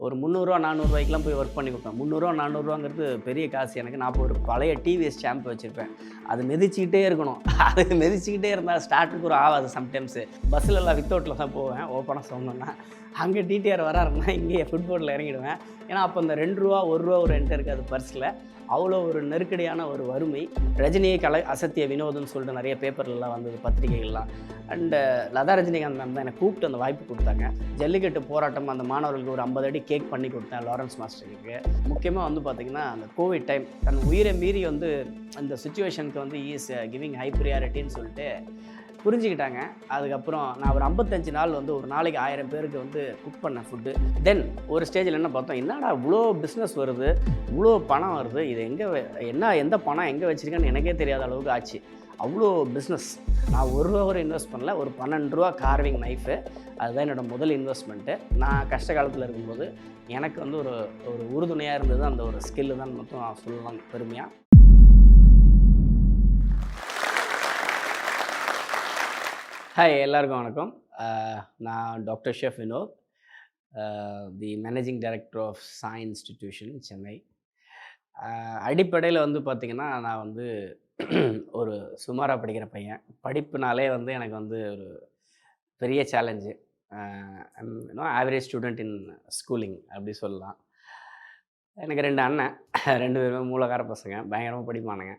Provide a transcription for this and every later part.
ஒரு முந்நூறுரூவா நானூறுரூவாய்க்குலாம் போய் ஒர்க் பண்ணி கொடுப்பேன். முந்நூறுரூவா நானூறுரூவாங்கிறது பெரிய காசு. எனக்கு நான் இப்போ ஒரு பழைய டிவிஎஸ் ஸ்டாம்ப் வச்சுருப்பேன். அது மிதிச்சிக்கிட்டே இருக்கணும். அது மிதிச்சிக்கிட்டே இருந்தால் ஸ்டார்ட்டுக்கு ஒரு ஆகாது சம்டைம்ஸு பஸ்ஸில் எல்லாம் வித்தவுட்டில் தான் போவேன். ஓப்பனாக சொன்னோன்னா. அங்கே டிடிஆர் வராருன்னா இங்கேயே ஃபுட்போர்டில் இறங்கிடுவேன். ஏன்னா அப்போ இந்த ரெண்டு ரூபா ஒரு ரூபா ஒரு என்ட்டு இருக்காது பர்ஸில் அவ்வளோ ஒரு நெருக்கடியான ஒரு வறுமை ரஜினியை கலை அசத்திய வினோதம்னு சொல்லிட்டு நிறைய பேப்பர்லாம் வந்தது பத்திரிகைகள்லாம். அண்டு லதா ரஜினிகாந்த் மேம் தான் எனக்கு கூப்பிட்டு அந்த வாய்ப்பு கொடுத்தாங்க. ஜல்லிக்கட்டு போராட்டம் அந்த மாணவர்களுக்கு ஒரு ஐம்பது அடி கேக் பண்ணி கொடுத்தேன் லாரன்ஸ் மாஸ்டருக்கு. முக்கியமாக வந்து பார்த்திங்கன்னா அந்த கோவிட் டைம் தன் உயிரை மீறி வந்து அந்த சுச்சுவேஷனுக்கு வந்து ஈஸ் கிவிங் ஹை ப்ரியாரிட்டின்னு சொல்லிட்டு புரிஞ்சுக்கிட்டாங்க. அதுக்கப்புறம் நான் ஒரு ஐம்பத்தஞ்சு நாள் வந்து ஒரு நாளைக்கு ஆயிரம் பேருக்கு வந்து குக் பண்ண ஃபுட்டு தென் ஒரு ஸ்டேஜில் என்ன பார்த்தோம்? என்னடா இவ்வளோ பிஸ்னஸ் வருது? இவ்வளோ பணம் வருது? இது எங்கே என்ன எந்த பணம் எங்கே வச்சுருக்கேன்னு எனக்கே தெரியாத அளவுக்கு ஆச்சு. அவ்வளோ பிஸ்னஸ் நான் ஒரு ரூபா கூட இன்வெஸ்ட் பண்ணல. ஒரு பன்னெண்டு ரூபா கார்விங் நைஃபு அதுதான் என்னோடய முதல் இன்வெஸ்ட்மெண்ட்டு நான் கஷ்ட காலத்தில் இருக்கும்போது எனக்கு வந்து ஒரு ஒரு உறுதுணையாக இருந்தது அந்த ஒரு ஸ்கில்லு தான் மட்டும் நான் சொல்லலாம் பெருமையாக ஹாய் எல்லாருக்கும் வணக்கம். நான் doctor chef Vinod the managing director of Sai institution Chennai. அடிப்படையில் வந்து பார்த்திங்கன்னா நான் வந்து ஒரு சுமாராக படிக்கிற பையன். படிப்புனாலே வந்து எனக்கு வந்து ஒரு பெரிய சேலஞ்சு இன்னும் ஆவரேஜ் ஸ்டூடெண்ட் இன் ஸ்கூலிங் அப்படி சொல்லலாம். எனக்கு ரெண்டு அண்ணன் ரெண்டு பேருமே மூலகார பசங்க பயங்கரமாக படிப்பானுங்க.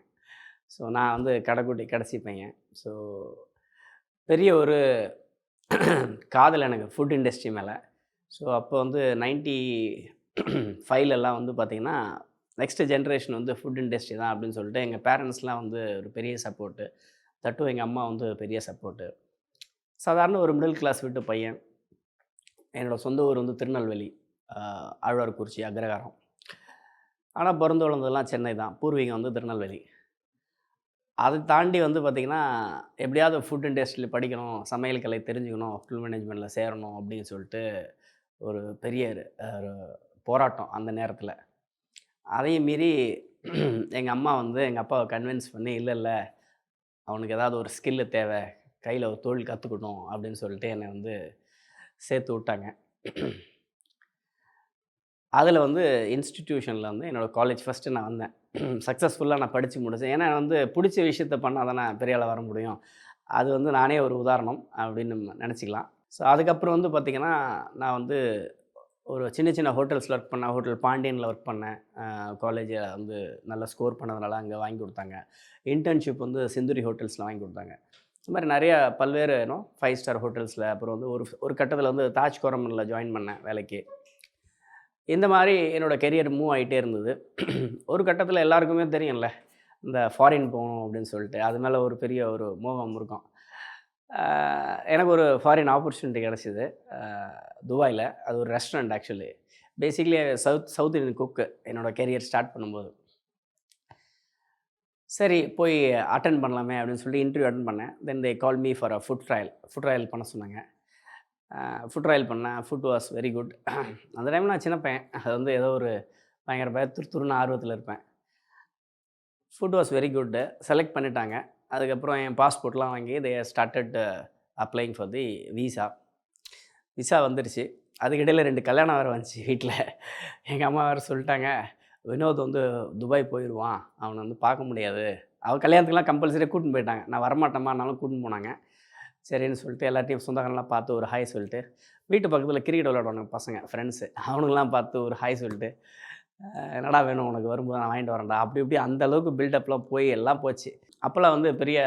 ஸோ நான் வந்து கடைக்குட்டி கடைசி பையன். ஸோ பெரிய ஒரு காதல் எனக்கு ஃபுட் இண்டஸ்ட்ரி மேலே. ஸோ அப்போ வந்து நைன்ட்டி ஃபைவ்லலாம் வந்து பார்த்திங்கன்னா நெக்ஸ்ட் ஜென்ரேஷன் வந்து ஃபுட் இண்டஸ்ட்ரி தான் அப்படின்னு சொல்லிட்டு எங்கள் பேரண்ட்ஸ்லாம் வந்து ஒரு பெரிய சப்போர்ட்டு தட்டும் எங்கள் அம்மா வந்து பெரிய சப்போர்ட்டு சாதாரண ஒரு மிடில் கிளாஸ் வீட்டு பையன். என்னோடய சொந்த ஊர் வந்து திருநெல்வேலி ஆழ்வார்குறிச்சி அக்ரகாரம் ஆனால் பிறந்து வளர்ந்ததெல்லாம் சென்னை தான். பூர்வீகம் வந்து திருநெல்வேலி. அதை தாண்டி வந்து பார்த்திங்கன்னா எப்படியாவது ஃபுட் இண்டஸ்ட்ரியில் படிக்கணும் சமையல் கலை தெரிஞ்சுக்கணும் ஃபுல் மேனேஜ்மெண்ட்டில் சேரணும் அப்படின்னு சொல்லிட்டு ஒரு பெரிய ஒரு போராட்டம் அந்த நேரத்தில். அதையும் மீறி எங்கள் அம்மா வந்து எங்கள் அப்பாவை கன்வின்ஸ் பண்ணி இல்லை இல்லை அவனுக்கு ஏதாவது ஒரு ஸ்கில்லு தேவை கையில் ஒரு தொழில் கற்றுக்கணும் அப்படின்னு சொல்லிட்டு என்னை வந்து சேர்த்து விட்டாங்க. அதில் வந்து இன்ஸ்டிடியூஷனில் வந்து என்னோடய காலேஜ் ஃபஸ்ட்டு நான் வந்தேன். சக்ஸஸ்ஃபுல்லாக நான் படித்து முடித்தேன் ஏன்னா வந்து பிடிச்ச விஷயத்த பண்ணால் தானே பெரிய வர முடியும். அது வந்து நானே ஒரு உதாரணம் அப்படின்னு நினச்சிக்கலாம். ஸோ அதுக்கப்புறம் வந்து பார்த்திங்கன்னா நான் வந்து ஒரு சின்ன சின்ன ஹோட்டல்ஸில் ஒர்க் பண்ணேன் ஹோட்டல் பாண்டியனில் ஒர்க் பண்ணேன் காலேஜில் வந்து நல்லா ஸ்கோர் பண்ணதுனால அங்கே வாங்கி கொடுத்தாங்க. இன்டர்ன்ஷிப் வந்து செந்துரி ஹோட்டல்ஸில் வாங்கி கொடுத்தாங்க. இந்த மாதிரி நிறையா பல்வேறு நோ ஃபைவ் ஸ்டார் ஹோட்டல்ஸில் அப்புறம் வந்து ஒரு ஒரு கட்டத்தில் வந்து தாஜ் கோரமனில் ஜாயின் பண்ணேன் வேலைக்கு. இந்த மாதிரி என்னோடய கெரியர் மூவ் ஆகிட்டே இருந்தது. ஒரு கட்டத்தில் எல்லாருக்குமே தெரியும்ல இந்த ஃபாரின் போகணும் அப்படின்னு சொல்லிட்டு. அது மேலே ஒரு பெரிய ஒரு மோகம் இருக்கும். எனக்கு ஒரு ஃபாரின் ஆப்பர்ச்சுனிட்டி கிடச்சிது. துபாயில். அது ஒரு restaurant actually basically south south Indian cook என்னோடய கெரியர் ஸ்டார்ட் பண்ணும்போது. சரி போய் அட்டன் பண்ணலாமே அப்படின்னு சொல்லி இன்டர்வியூ அட்டன் பண்ணேன். Then they call me for a food trial food trial பண்ண சொன்னாங்க. ஃபுட் ட்ரையல் பண்ணேன். ஃபுட் வாஸ் வெரி குட் அந்த டைமில் நான் சின்ன பையன். அது வந்து ஏதோ ஒரு பயங்கர பய துரு துருன்னு ஆர்வத்தில் இருப்பேன். Food was very good select பண்ணிட்டாங்க. அதுக்கப்புறம் என் பாஸ்போர்ட்லாம் வாங்கி they started applying for the visa visa வந்துருச்சு. அதுக்கிடையில் ரெண்டு கல்யாணம் வேறு வந்துச்சு வீட்டில் எங்கள் அம்மா வேறு சொல்லிட்டாங்க வினோத் வந்து துபாய் போயிடுவான் அவனை வந்து பார்க்க முடியாது. அவன் கல்யாணத்துக்குலாம் கம்பல்சரியாக கூட்டின்னு போயிட்டாங்க. நான் வரமாட்டேம்மானாலும் கூட்டின்னு போனாங்க. சரின்னு சொல்லிட்டு எல்லாத்தையும் சொந்தக்காரங்களாம் பார்த்து ஒரு ஹாய் சொல்லிட்டு வீட்டு பக்கத்தில் கிரிக்கெட் விளையாடுவாங்க பசங்க ஃப்ரெண்ட்ஸு அவனுங்களாம் பார்த்து ஒரு ஹாய் சொல்லிட்டு என்னடா வேணும்? உனக்கு வரும்போது நான் வாங்கிட்டு வரேன்டா. அப்படி இப்படி அந்த அளவுக்கு பில்டப்லாம் போய் எல்லாம் போச்சு. அப்போல்லாம் வந்து பெரிய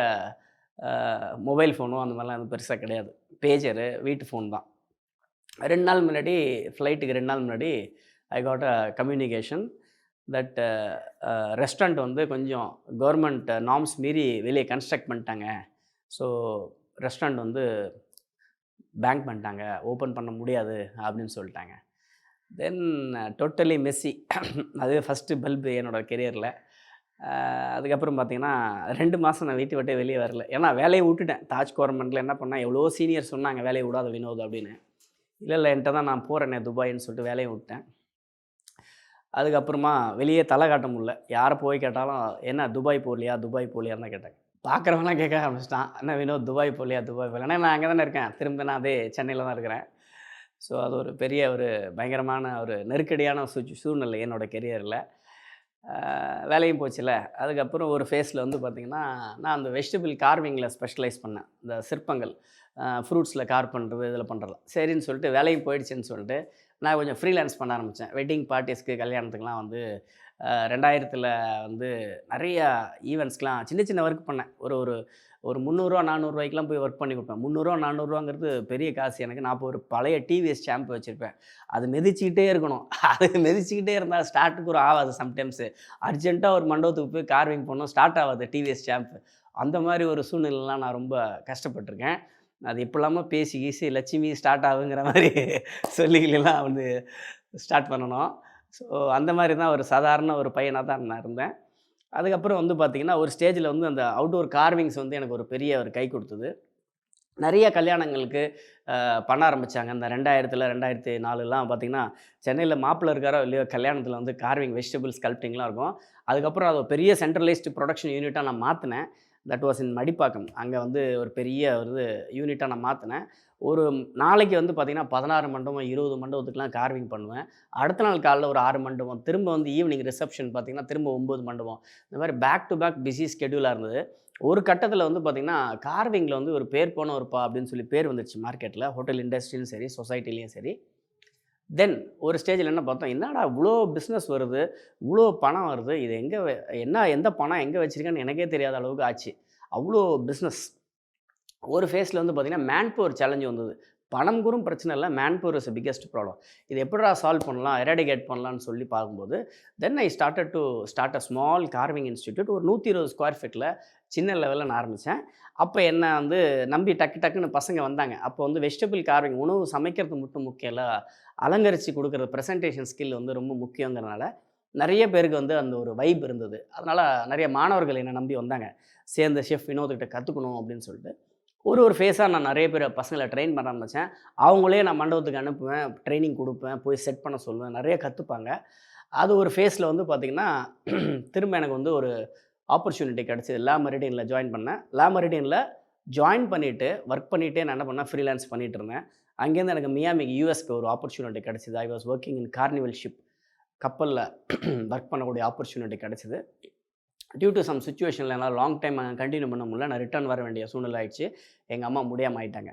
மொபைல் ஃபோனும் அந்த மாதிரிலாம் எதுவும் பெருசாக கிடையாது. பேஜரு வீட்டு ஃபோன் தான். ரெண்டு நாள் முன்னாடி ஃப்ளைட்டுக்கு ரெண்டு நாள் முன்னாடி I got a communication that restaurant வந்து கொஞ்சம் கவர்மெண்ட் நார்ம்ஸ் மீறி வெளியே கன்ஸ்ட்ரக்ட் பண்ணிட்டாங்க. ஸோ ரெஸ்டாரண்ட் வந்து பேங்க் பண்ணிட்டாங்க. ஓப்பன் பண்ண முடியாது அப்படின்னு சொல்லிட்டாங்க. தென் டோட்டலி மெஸ்ஸி. அது ஃபஸ்ட்டு பல்பு என்னோடய கெரியரில் அதுக்கப்புறம் பார்த்தீங்கன்னா ரெண்டு மாதம் நான் வீட்டு விட்டே வெளியே வரல. ஏன்னா வேலையை விட்டுட்டேன். தாஜ் கவர்மெண்ட்டில் என்ன பண்ணேன்? எவ்வளோ சீனியர் சொன்னாங்க வேலையை விடாத வினோத் அப்படின்னு. இல்லை இல்லை என்கிட்ட தான் நான் போகிறேனே துபாயின்னு சொல்லிட்டு வேலையை விட்டேன். அதுக்கப்புறமா வெளியே தலை காட்ட முடியல. யாரை போய் கேட்டாலும் என்ன துபாய் போகலையா? துபாய் போகலையான்னு தான் கேட்டாங்க பார்க்குறவங்களாம் கேட்க ஆரம்பிச்சிட்டான். என்ன வினோத் துபாய் போகலையா? துபாய் போகல. ஏன்னா நான் அங்கே தானே இருக்கேன். திரும்ப நான் அதே சென்னையில் தான் இருக்கிறேன். ஸோ அது ஒரு பெரிய ஒரு பயங்கரமான ஒரு நெருக்கடியான சூ சூழ்நிலை என்னோடய கெரியரில் வேலையும் போச்சுல அதுக்கப்புறம் ஒரு ஃபேஸில் வந்து பார்த்திங்கன்னா நான் அந்த வெஜிடபிள் கார்விங்கில் ஸ்பெஷலைஸ் பண்ணேன். இந்த சிற்பங்கள் ஃப்ரூட்ஸில் கார் பண்ணுறது இதில் பண்ணுறது சரின்னு சொல்லிட்டு வேலையும் போயிடுச்சுன்னு சொல்லிட்டு நான் கொஞ்சம் ஃப்ரீலான்ஸ் பண்ண ஆரம்பித்தேன் வெட்டிங் பார்ட்டிஸ்க்கு கல்யாணத்துக்குலாம் வந்து ரெண்டாயிரத்தில் வந்து நிறையா ஈவெண்ட்ஸ்க்கெலாம் சின்ன சின்ன ஒர்க் பண்ணேன். ஒரு ஒரு ஒரு முந்நூறுரூவா நானூறுரூவாய்க்கெலாம் போய் ஒர்க் பண்ணி கொடுப்பேன். முந்நூறுரூவா நானூறுரூவாங்கிறது பெரிய காசு. எனக்கு நான் இப்போ ஒரு பழைய டிவிஎஸ் ஷாம்பு வச்சுருப்பேன். அது மிதிச்சிக்கிட்டே இருக்கணும். அது மிதிச்சிக்கிட்டே இருந்தால் ஸ்டார்ட்டுக்கு ஒரு ஆகாது சம்டைம்ஸு அர்ஜென்ட்டாக ஒரு மண்டபத்துக்கு போய் கார்விங் பண்ணோம் ஸ்டார்ட் ஆகாது டிவிஎஸ் ஷாம்பு அந்த மாதிரி ஒரு சூழ்நிலைலாம் நான் ரொம்ப கஷ்டப்பட்டிருக்கேன். அது இப்போ பேசி கீசி லட்சுமி ஸ்டார்ட் ஆகுங்கிற மாதிரி சொல்லிக்கலாம் வந்து ஸ்டார்ட் பண்ணணும். ஸோ அந்த மாதிரி தான் ஒரு சாதாரண ஒரு பையனாக தான் நான் இருந்தேன். அதுக்கப்புறம் வந்து பார்த்திங்கன்னா ஒரு ஸ்டேஜில் வந்து அந்த அவுட்டோர் கார்விங்ஸ் வந்து எனக்கு ஒரு பெரிய ஒரு கை கொடுத்தது. நிறைய கல்யாணங்களுக்கு பண்ண ஆரம்பித்தாங்க இந்த ரெண்டாயிரத்தில் ரெண்டாயிரத்தி நாலுலாம் பார்த்திங்கன்னா சென்னையில் மாப்பிள்ள இருக்காரோ இல்லையோ கல்யாணத்தில் வந்து கார்விங் வெஜிடபிள்ஸ் ஸ்கல்ப்டிங்லாம் இருக்கும். அதுக்கப்புறம் அது பெரிய சென்ட்ரலைஸ்டு ப்ரொடக்ஷன் யூனிட்டாக நான் மாற்றினேன் தட் வாஸ் இன் மடிப்பாக்கம். அங்கே வந்து ஒரு பெரிய ஒரு யூனிட்டாக நான் மாற்றினேன் ஒரு நாளைக்கு வந்து பார்த்திங்கன்னா பதினாறு மண்டபம் இருபது மண்டபத்துக்குலாம் கார்விங் பண்ணுவேன். அடுத்த நாள் காலையில் ஒரு ஆறு மண்டபம் திரும்ப வந்து ஈவினிங் ரிசப்ஷன் பார்த்திங்கன்னா திரும்ப ஒம்பது மண்டபம். இந்த மாதிரி பேக் டு பேக் பிஸி ஸ்கெடியூலாக இருந்தது. ஒரு கட்டத்தில் வந்து பார்த்திங்கன்னா கார்விங்கில் வந்து ஒரு பேர் போன ஒருப்பா அப்படின்னு சொல்லி பேர் வந்துச்சு மார்க்கெட்டில் ஹோட்டல் இண்டஸ்ட்ரியும் சரி சொசைட்டிலையும் சரி. தென் ஒரு ஸ்டேஜில் என்ன பார்த்தோம் என்னடா இவ்வளோ பிஸ்னஸ் வருது இவ்வளோ பணம் வருது இது எங்கே என்ன எந்த பணம் எங்கே வச்சுருக்கேன்னு எனக்கே தெரியாத அளவுக்கு ஆச்சு. அவ்வளோ பிஸ்னஸ் ஒரு ஃபேஸில் வந்து பார்த்திங்கன்னா மேன் பவர் சேலஞ்சு வந்தது. பணம் கூறும் பிரச்சனை இல்லை man power is biggest problem இது எப்படா சால்வ் பண்ணலாம் எராடிகேட் பண்ணலான்னு சொல்லி பார்க்கும்போது then I started to start a small carving institute ஒரு நூற்றி இருபது ஸ்கொயர் ஃபீட்டில் சின்ன லெவலில் நான் ஆரம்பித்தேன் அப்போ என்ன வந்து நம்பி டக்கு டக்குன்னு பசங்க வந்தாங்க. அப்போ வந்து வெஜிடபிள் கார்விங் உணவு சமைக்கிறது மட்டும் முக்கியம் இல்லை அலங்கரித்து கொடுக்குற ப்ரெசன்டேஷன் ஸ்கில் வந்து ரொம்ப முக்கியங்கிறனால நிறைய பேருக்கு வந்து அந்த ஒரு வைப் இருந்தது. அதனால் நிறைய மாணவர்கள் என்னை நம்பி வந்தாங்க. சேர்ந்த ஷெஃப் வினோத்கிட்ட கற்றுக்கணும் அப்படின்னு சொல்லிட்டு ஒரு ஒரு ஃபேஸாக நான் நிறைய பேர் பசங்களை ட்ரெயின் பண்ண ஆரம்பித்தேன் அவங்களே நான் மண்டபத்துக்கு அனுப்புவேன் ட்ரைனிங் கொடுப்பேன் போய் செட் பண்ண சொல்லுவேன் நிறைய கற்றுப்பாங்க அது ஒரு ஃபேஸில் வந்து பார்த்திங்கன்னா திரும்ப எனக்கு வந்து ஒரு ஆப்பர்ச்சுனிட்டி கிடச்சிது. லா மெரிடியனில் ஜாயின் பண்ணேன் லா மெரிடியனில் ஜாயின் பண்ணிவிட்டு ஒர்க் பண்ணிவிட்டே நான் என்ன பண்ணேன் ஃப்ரீலான்ஸ் பண்ணிகிட்டு இருந்தேன். அங்கேருந்து எனக்கு மியாமிக்கு யூஎஸ்க்கு ஒரு ஆப்பர்ச்சுனிட்டி கிடச்சிது. I was working in Carnival ship கப்பலில் ஒர்க் பண்ணக்கூடிய ஆப்பர்ச்சுனிட்டி கிடச்சிது. டியூ டு சம் சுச்சுவேஷனில் என்னால் லாங் டைம் கண்டினியூ பண்ண முடியல. நான் ரிட்டர்ன் வர வேண்டிய சூழ்நிலை ஆயிடுச்சு. எங்கள் அம்மா முடியாமல் ஆயிட்டாங்க.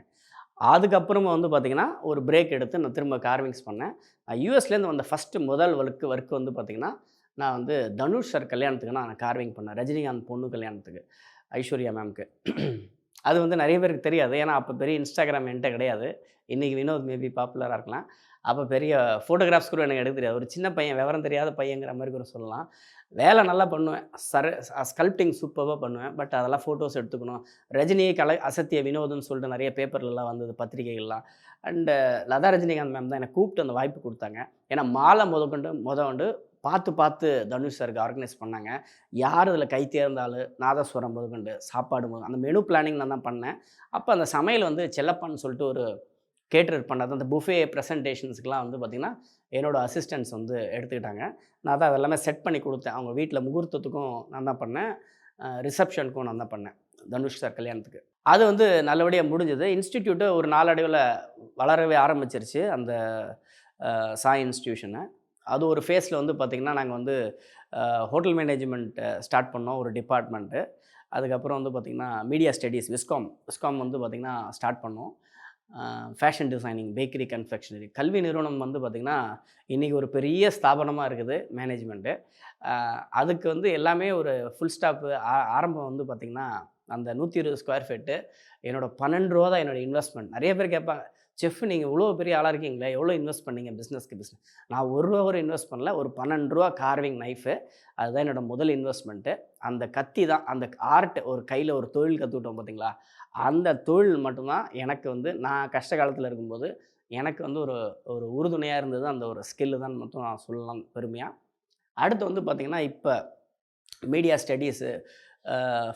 அதுக்கப்புறமா வந்து பார்த்திங்கன்னா ஒரு பிரேக் எடுத்து நான் திரும்ப கார்விங்ஸ் பண்ணேன். யூஎஸ்லேருந்து வந்த ஃபஸ்ட்டு முதல் ஒர்க்கு ஒர்க்கு வந்து பார்த்திங்கன்னா நான் வந்து தனுஷ் சார் கல்யாணத்துக்கு நான் கார்விங் பண்ணேன். ரஜினிகாந்த் பொண்ணு கல்யாணத்துக்கு ஐஸ்வர்யா மேம்க்கு அது வந்து நிறைய பேருக்கு தெரியாது. ஏன்னா அப்போ பெரிய இன்ஸ்டாகிராம் என்கிட்ட கிடையாது. இன்றைக்கி வினோத் மேபி பாப்புலராக இருக்கலாம். அப்போ பெரிய ஃபோட்டோகிராஃப்ஸ் கூட எனக்கு எடுக்க தெரியாது. ஒரு சின்ன பையன் விவரம் தெரியாத பையங்கிற மாதிரி கூட சொல்லலாம். வேலை நல்லா பண்ணுவேன். சர ஸ்கல்ப்டிங் சூப்பராக பண்ணுவேன். பட் அதெல்லாம் ஃபோட்டோஸ் எடுத்துக்கணும். ரஜினியை கலை அசத்திய வினோதம்னு சொல்லிட்டு நிறைய பேப்பர்லலாம் வந்தது பத்திரிகைகள்லாம். அண்டு லதா ரஜினிகாந்த் மேம் தான் எனக்கு கூப்பிட்டு அந்த வாய்ப்பு கொடுத்தாங்க. ஏன்னா மாலை முதற்கொண்டு முத கொண்டு பார்த்து பார்த்து தனுஷ் சருக்கு ஆர்கனைஸ் பண்ணாங்க. யார் இதில் கை தேர்ந்தாலும் நாதஸ்வரம் முதற்கொண்டு சாப்பாடு முதல் அந்த மெனு பிளானிங் நான் தான் பண்ணேன். அப்போ அந்த சமையல் வந்து செல்லப்பான்னு சொல்லிட்டு ஒரு கேட்டர் பண்ணது அந்த புஃபே ப்ரெசன்டேஷன்ஸ்க்கெலாம் வந்து பார்த்திங்கன்னா என்னோடய அசிஸ்டன்ஸ் வந்து எடுத்துக்கிட்டாங்க. நான் தான் அதெல்லாமே செட் பண்ணி கொடுத்தேன். அவங்க வீட்டில் முகூர்த்தத்துக்கும் நான் தான் பண்ணேன். ரிசப்ஷனுக்கும் நான் தான் பண்ணேன். தனுஷ் சார் கல்யாணத்துக்கு. அது வந்து நல்லபடியாக முடிஞ்சது. இன்ஸ்டிடியூட்டு ஒரு நாளடைவில் வளரவே ஆரம்பிச்சிருச்சு அந்த சாய் இன்ஸ்டியூஷனை அது ஒரு ஃபேஸில் வந்து பார்த்திங்கன்னா நாங்கள் வந்து ஹோட்டல் மேனேஜ்மெண்ட்டை ஸ்டார்ட் பண்ணோம் ஒரு டிபார்ட்மெண்ட்டு அதுக்கப்புறம் வந்து பார்த்திங்கன்னா மீடியா ஸ்டடீஸ் விஸ்காம் விஸ்காம் வந்து பார்த்திங்கன்னா ஸ்டார்ட் பண்ணோம். ஃபேஷன் டிசைனிங் பேக்கரி கன்ஃபெக்ஷனரி கல்வி நிறுவனம் வந்து பார்த்திங்கன்னா இன்றைக்கி ஒரு பெரிய ஸ்தாபனமாக இருக்குது மேனேஜ்மெண்ட்டு அதுக்கு வந்து எல்லாமே ஒரு ஃபுல் ஸ்டாப்பு ஆரம்பம் வந்து பார்த்திங்கன்னா அந்த நூற்றி இருபது ஸ்கொயர் ஃபீட்டு என்னோடய பன்னெண்டு ரூபா தான் என்னோடய இன்வெஸ்ட்மெண்ட் நிறைய பேர் கேட்பாங்க செஃப் நீங்கள் இவ்வளோ பெரிய ஆளாக இருக்கீங்களே எவ்வளோ இன்வெஸ்ட் பண்ணீங்க பிஸ்னஸ்க்கு பிஸ்னஸ் நான் ஒரு ரூபா ஒரு இன்வெஸ்ட் பண்ணல ஒரு பன்னெண்டு ரூபா கார்விங் நைஃபு அதுதான் என்னோடய முதல் இன்வெஸ்ட்மெண்ட்டு அந்த கத்தி தான் அந்த ஆர்ட் ஒரு கையில் ஒரு தொழில் கற்றுக்கிட்டோம் பார்த்தீங்களா அந்த தொழில் மட்டும்தான் எனக்கு வந்து நான் கஷ்ட காலத்தில் இருக்கும்போது எனக்கு வந்து ஒரு ஒரு உறுதுணையாக இருந்தது அந்த ஒரு ஸ்கில்லு தான் மட்டும் நான் சொல்லலாம் பெருமையாக அடுத்து வந்து பார்த்திங்கன்னா இப்போ மீடியா ஸ்டடீஸு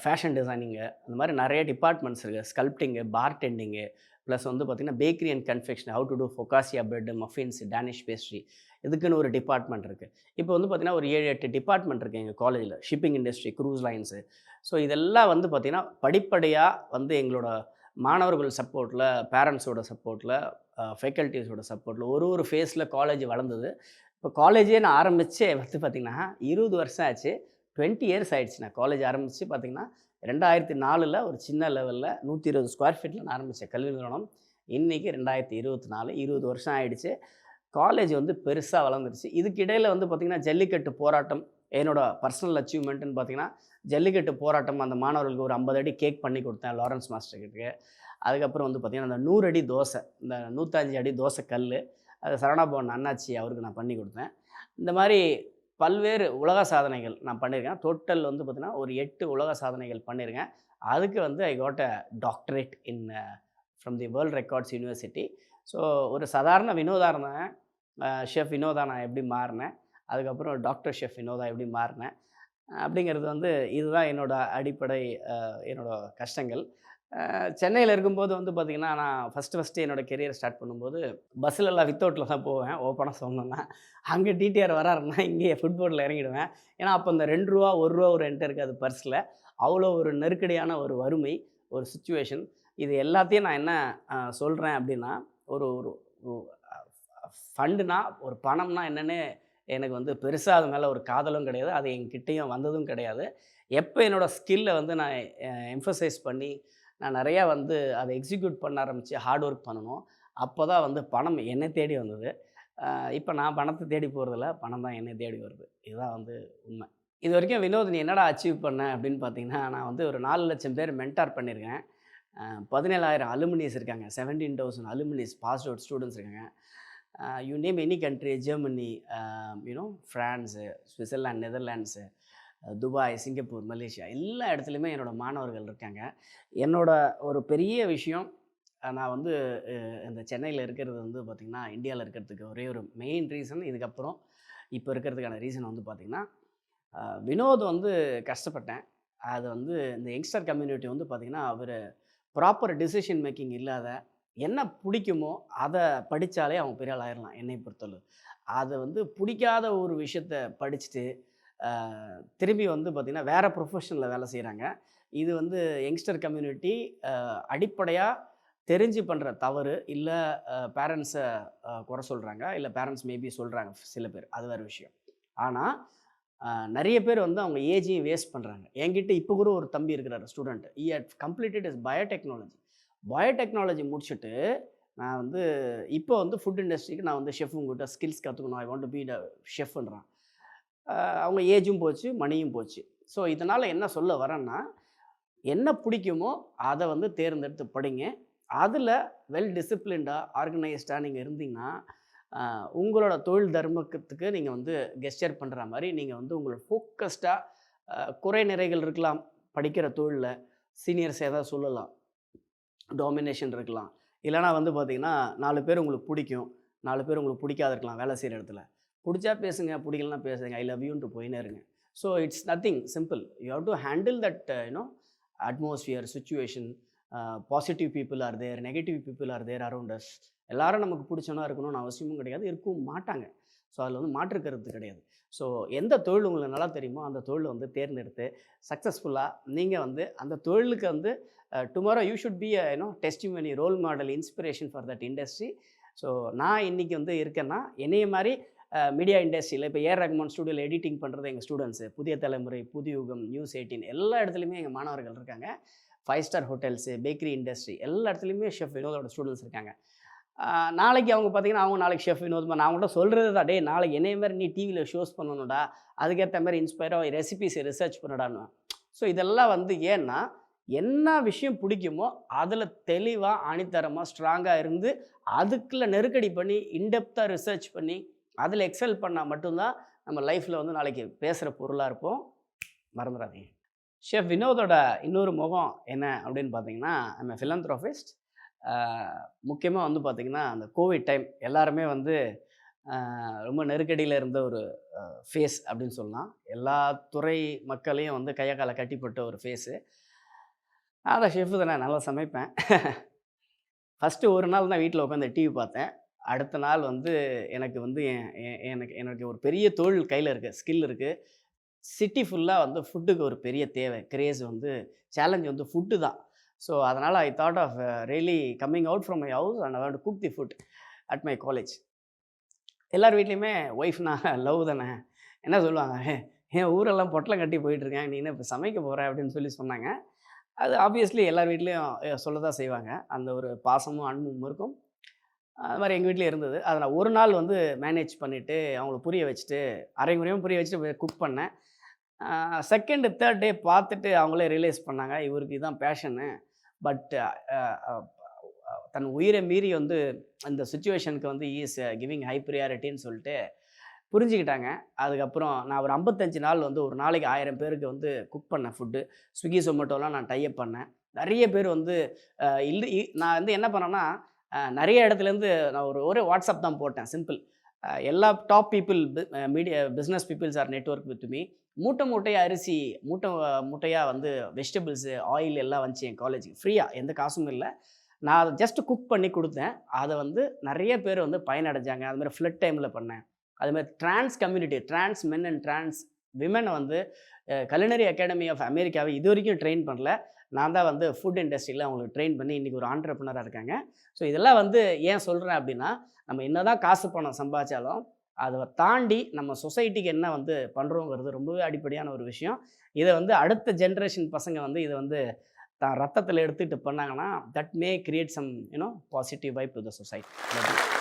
ஃபேஷன் டிசைனிங்கு அந்த மாதிரி நிறைய டிபார்ட்மெண்ட்ஸ் இருக்குது ஸ்கல்ப்டிங்கு பார்டெண்டிங்கு ப்ளஸ் வந்து பார்த்திங்கன்னா bakery and confection how to do focaccia bread muffins Danish pastry இதுக்குன்னு ஒரு டிபார்ட்மெண்ட் இருக்குது இப்போ வந்து பார்த்திங்கன்னா ஒரு ஏழு எட்டு டிபார்ட்மெண்ட் இருக்குது எங்கள் காலேஜில் shipping industry cruise lines so இதெல்லாம் வந்து பார்த்திங்கன்னா படிப்படியாக வந்து எங்களோட மாணவர்கள் சப்போர்ட்டில் பேரண்ட்ஸோட சப்போர்ட்டில் ஃபேக்கல்ட்டிஸோட சப்போர்ட்டில் ஒரு ஒரு ஃபேஸில் காலேஜ் வளர்ந்தது. இப்போ காலேஜே நான் ஆரம்பித்தே வந்து பார்த்திங்கன்னா இருபது வருஷம் ஆச்சு. டுவெண்ட்டி இயர்ஸ் ஆயிடுச்சு நான் காலேஜ் ஆரம்பித்து பார்த்திங்கன்னா ரெண்டாயிரத்தி நாலில் ஒரு சின்ன லெவலில் நூற்றி இருபது ஸ்கொயர் ஃபீட்டில் நான் ஆரம்பித்தேன் கல்வி நிறுவனம். இன்றைக்கி ரெண்டாயிரத்தி இருபத்தி நாலு இருபது வருஷம் ஆகிடுச்சு காலேஜ் வந்து பெருசாக வளர்ந்துருச்சு. இதுக்கு இடையில் வந்து பார்த்திங்கன்னா ஜல்லிக்கட்டு போராட்டம் என்னோடய பர்சனல் அச்சீவ்மெண்ட்டுன்னு பார்த்திங்கன்னா ஜல்லிக்கட்டு போராட்டம் அந்த மாணவர்களுக்கு ஒரு ஐம்பது அடி கேக் பண்ணி கொடுத்தேன் லாரன்ஸ் மாஸ்டர்கிட்ட அதுக்கப்புறம் வந்து பார்த்திங்கன்னா அந்த நூறு அடி தோசை இந்த நூற்றஞ்சு அடி தோசை கல் அது சரணாபவன் அண்ணாச்சி அவருக்கு நான் பண்ணி கொடுத்தேன். இந்த மாதிரி பல்வேறு உலக சாதனைகள் நான் பண்ணியிருக்கேன். டோட்டல் வந்து பார்த்திங்கன்னா ஒரு எட்டு உலக சாதனைகள் பண்ணியிருக்கேன். அதுக்கு வந்து I got a doctorate in from the world records university so ஒரு சாதாரண வினோதா இருந்தேன். ஷெஃப் வினோதா நான் எப்படி மாறினேன்? அதுக்கப்புறம் டாக்டர் ஷெஃப் வினோதா எப்படி மாறினேன்? அப்படிங்கிறது வந்து இதுதான் என்னோடய அடிப்படை என்னோடய கஷ்டங்கள். சென்னையில் இருக்கும்போது வந்து பார்த்திங்கன்னா நான் ஃபஸ்ட்டு ஃபஸ்ட்டு என்னோடய கெரியர் ஸ்டார்ட் பண்ணும்போது பஸ்ஸில் எல்லாம் வித்தவுட்டில் தான் போவேன். ஓப்பனாக சொன்னேன்னா அங்கே டிடிஆர் வராருன்னா இங்கேயே ஃபுட்போர்டில் இறங்கிடுவேன். ஏன்னா அப்போ அந்த ரெண்டு ரூபா ஒரு ரூபா ஒரு என்கிட்ட இருக்காது பர்ஸில் அவ்வளோ ஒரு நெருக்கடியான ஒரு வறுமை ஒரு சுச்சுவேஷன் இது எல்லாத்தையும் நான் என்ன சொல்கிறேன் அப்படின்னா ஒரு ஒரு ஃபண்டுனா ஒரு பணம்னா என்னென்னு எனக்கு வந்து பெருசாக அது மேலே ஒரு காதலும் கிடையாது. அது என்கிட்டேயும் வந்ததும் கிடையாது. எப்போ என்னோடய ஸ்கில்லை வந்து நான் எம்ஃபசைஸ் பண்ணி நான் நிறையா வந்து அதை எக்ஸிக்யூட் பண்ண ஆரம்பித்து ஹார்ட் ஒர்க் பண்ணணும். அப்போ தான் வந்து பணம் என்னை தேடி வந்தது. இப்போ நான் பணத்தை தேடி போகிறதில்ல பணம் தான் என்னை தேடி வருது. இதுதான் வந்து உண்மை. இது வரைக்கும் வினோத் நீ என்னடா அச்சீவ் பண்ண அப்படின்னு பார்த்தீங்கன்னா நான் வந்து ஒரு நாலு லட்சம் பேர் மென்டார் பண்ணியிருக்கேன். பதினேழாயிரம் அலுமினிஸ் இருக்காங்க. Seventeen thousand alumnis pass out students இருக்காங்க. You name any country Germany you know France Switzerland Netherlands Dubai Singapore Malaysia எல்லா இடத்துலையுமே என்னோடய மாணவர்கள் இருக்காங்க. என்னோடய ஒரு பெரிய விஷயம் நான் வந்து இந்த சென்னையில் இருக்கிறது வந்து பார்த்திங்கன்னா இந்தியாவில் இருக்கிறதுக்கு ஒரே ஒரு மெயின் ரீசன் இதுக்கப்புறம் இப்போ இருக்கிறதுக்கான ரீசன் வந்து பார்த்திங்கன்னா வினோத் வந்து கஷ்டப்பட்டேன். அது வந்து இந்த யங்ஸ்டர் கம்யூனிட்டி வந்து பார்த்திங்கன்னா அவர் ப்ராப்பர் டிசிஷன் மேக்கிங் இல்லாத என்ன பிடிக்குமோ அதை படித்தாலே அவங்க பெரிய ஆள் ஆயிடலாம் என்னை பொறுத்தளவு. அதை வந்து பிடிக்காத ஒரு விஷயத்த படிச்சுட்டு திரும்பி வந்து பார்த்திங்கன்னா வேறு ப்ரொஃபஷனில் வேலை செய்கிறாங்க இது வந்து யங்ஸ்டர் கம்யூனிட்டி அடிப்படையாக தெரிஞ்சு பண்ணுற தவறு இல்லை பேரண்ட்ஸை குறை சொல்கிறாங்க இல்லை பேரண்ட்ஸ் மேபி சொல்கிறாங்க சில பேர். அது வேறு விஷயம். ஆனால் நிறைய பேர் வந்து அவங்க ஏஜையும் வேஸ்ட் பண்ணுறாங்க என்கிட்ட இப்போ கூட ஒரு தம்பி இருக்கிறார் student he had completed his biotechnology biotechnology முடிச்சுட்டு நான் வந்து இப்போ வந்து ஃபுட் இண்டஸ்ட்ரிக்கு நான் வந்து ஷெஃப் உங்கள்கிட்ட ஸ்கில்ஸ் கற்றுக்கணும் ஐ வாண்ட் டு பி ஷெஃப்ன்றான் அவங்க ஏஜும் போச்சு மணியும் போச்சு. ஸோ இதனால் என்ன சொல்ல வரேன்னா என்ன பிடிக்குமோ அதை வந்து தேர்ந்தெடுத்து படிங்க. அதில் வெல் டிசிப்ளின்டாக ஆர்கனைஸ்டாக நீங்கள் இருந்தீங்கன்னா உங்களோட தொழில் தர்மத்துக்கு நீங்கள் வந்து கெஸ்டர் பண்ணுற மாதிரி நீங்கள் வந்து உங்களோட ஃபோக்கஸ்டாக குறை நிறைகள் இருக்கலாம். படிக்கிற தொழிலில் சீனியர்ஸ் ஏதாவது சொல்லலாம். டாமினேஷன் இருக்கலாம். இல்லைனா வந்து பார்த்திங்கன்னா நாலு பேர் உங்களுக்கு பிடிக்கும். நாலு பேர் உங்களுக்கு பிடிக்காத இருக்கலாம் வேலை செய்கிற இடத்துல. பிடிச்சா பேசுங்க பிடிக்கலனா பேசுங்க ஐ லவ் யூன்ட்டு போயினே இருங்க. So it's nothing simple you have to handle that you know atmosphere situation positive people are there negative people are there around us எல்லாரும் நமக்கு பிடிச்சவனா இருக்கணும்னு அவசியமும் கிடையாது இருக்கவும் மாட்டாங்க. ஸோ அதில் வந்து மாற்று கருத்து கிடையாது. ஸோ எந்த தொழில் உங்களுக்கு நல்லா தெரியுமோ அந்த தொழிலை வந்து தேர்ந்தெடுத்து சக்ஸஸ்ஃபுல்லாக நீங்கள் வந்து அந்த தொழிலுக்கு வந்து tomorrow you should be you know testimony role model inspiration for that industry so நான் இன்றைக்கி வந்து இருக்கேன்னா என்னைய மாதிரி மீடியா இண்டஸ்ட்ரியில் இப்போ ஏர் ரகுமான் ஸ்டூடியோவில் எடிட்டிங் பண்ணுறது எங்கள் ஸ்டூடெண்ட்ஸு புதிய தலைமுறை புதியுகம் நியூஸ் எயிட்டீன் எல்லா இடத்துலையுமே எங்கள் மாணவர்கள் இருக்காங்க. Five star hotels bakery industry எல்லா இடத்துலையுமே ஷெஃப் வினோதோட ஸ்டூடெண்ட்ஸ் இருக்காங்க. நாளைக்கு அவங்க பார்த்தீங்கன்னா அவங்க நாளைக்கு ஷெஃப் வினோத்மா நான் அவங்கள்ட்ட சொல்கிறது தான் டே நாளைக்கு என்னைய மாதிரி நீ டிவியில் ஷோஸ் பண்ணணும்டா அதுக்கேற்ற மாதிரி இன்ஸ்பயராக ரெசிபிஸ் ரிசர்ச் பண்ணடான்னு. ஸோ இதெல்லாம் வந்து ஏன்னா என்ன விஷயம் பிடிக்குமோ அதில் தெளிவாக ஆணித்தரமாக ஸ்ட்ராங்காக இருந்து அதுக்குள்ள நெருக்கடி பண்ணி இன்டெப்த்தாக ரிசர்ச் பண்ணி அதில் எக்ஸல் பண்ணால் மட்டும்தான் நம்ம லைஃப்பில் வந்து நாளைக்கு பேசுகிற பொருளாக இருப்போம். மறந்துடாதீங்க. ஷெஃப் வினோதோட இன்னொரு முகம் என்ன அப்படின்னு பார்த்தீங்கன்னா நம்ம ஃபிலந்த்ரோஃபிஸ்ட் முக்கியமாக வந்து பார்த்திங்கன்னா அந்த கோவிட் டைம் எல்லாருமே வந்து ரொம்ப நெருக்கடியில் இருந்த ஒரு ஃபேஸ் அப்படின்னு சொல்லலாம். எல்லா துறை மக்களையும் வந்து கையை காலை கட்டிப்பட்ட ஒரு ஃபேஸு அதை ஷெஃப் தானே நல்லா சமைப்பேன். ஃபஸ்ட்டு ஒரு நாள் தான் வீட்டில் உட்காந்து டிவி பார்த்தேன். அடுத்த நாள் வந்து எனக்கு வந்து என் எனக்கு எனக்கு ஒரு பெரிய தொழில் கையில் இருக்குது ஸ்கில் இருக்குது சிட்டி ஃபுல்லாக வந்து ஃபுட்டுக்கு ஒரு பெரிய தேவை. கிரேஸ் வந்து சேலஞ்ச் வந்து ஃபுட்டு தான். ஸோ அதனால் I thought of really coming out from my house and I cook the food at my college எல்லார் வீட்லேயுமே ஒய்ஃப்னா லவ் தானே? என்ன சொல்லுவாங்க? என் ஊரெல்லாம் பொட்டலம் கட்டி போயிட்டுருக்கேன் நீ என்ன இப்போ சமைக்க போகிற அப்படின்னு சொல்லி சொன்னாங்க. அது ஆப்வியஸ்லி எல்லார் வீட்லேயும் சொல்ல தான் செய்வாங்க. அந்த ஒரு பாசமும் அன்பும் இருக்கும். அது மாதிரி எங்கள் வீட்டில் இருந்தது. அதை நான் ஒரு நாள் வந்து மேனேஜ் பண்ணிவிட்டு அவங்கள புரிய வச்சுட்டு அரை முறையும் புரிய வச்சுட்டு குக் பண்ணேன். செகண்டு தேர்ட் டே பார்த்துட்டு அவங்களே ரியலைஸ் பண்ணாங்க இவருக்கு இதுதான் பேஷனு பட் தன் உயிரை மீறி வந்து அந்த சுச்சுவேஷனுக்கு வந்து ஈஸ் கிவிங் ஹை ப்ரியாரிட்டின்னு சொல்லிட்டு புரிஞ்சுக்கிட்டாங்க. அதுக்கப்புறம் நான் ஒரு ஐம்பத்தஞ்சு நாள் வந்து ஒரு நாளைக்கு ஆயிரம் பேருக்கு வந்து குக் பண்ணேன் ஃபுட்டு ஸ்விக்கி சொமேட்டோலாம் நான் டைப் பண்ணேன். நிறைய பேர் வந்து இல்லை நான் வந்து என்ன பண்ணேன்னா நிறைய இடத்துலேருந்து நான் ஒரு ஒரே வாட்ஸ்அப் தான் போட்டேன் சிம்பிள் எல்லா top people media business peoples are network with me மூட்டை மூட்டையாக அரிசி மூட்டை மூட்டையாக வந்து வெஜிடபிள்ஸு ஆயில் எல்லாம் வந்துச்சு என் காலேஜுக்கு ஃப்ரீயாக எந்த காசும் இல்லை. நான் அதை ஜஸ்ட் குக் பண்ணி கொடுத்தேன். அதை வந்து நிறைய பேர் வந்து பயனடைஞ்சாங்க. அது மாதிரி ஃப்ளட் டைமில் பண்ணேன். அதுமாதிரி trans community trans men and trans விமனை வந்து கலினரி அகாடமி ஆஃப் அமெரிக்காவை இது வரைக்கும் ட்ரெயின் பண்ணல. நான் தான் வந்து ஃபுட் இண்டஸ்ட்ரியில் அவங்களுக்கு ட்ரெயின் பண்ணி இன்றைக்கி ஒரு ஆண்டர்பனராக இருக்காங்க. ஸோ இதெல்லாம் வந்து ஏன் சொல்கிறேன் அப்படின்னா நம்ம என்ன தான் காசு பணம் சம்பாதிச்சாலும் அதை தாண்டி நம்ம சொசைட்டிக்கு என்ன வந்து பண்ணுறோங்கிறது ரொம்பவே அடிப்படையான ஒரு விஷயம். இதை வந்து அடுத்த ஜென்ரேஷன் பசங்க வந்து இதை வந்து தான் ரத்தத்தில் எடுத்துகிட்டு பண்ணாங்கன்னா that may create some you know positive vibe to the society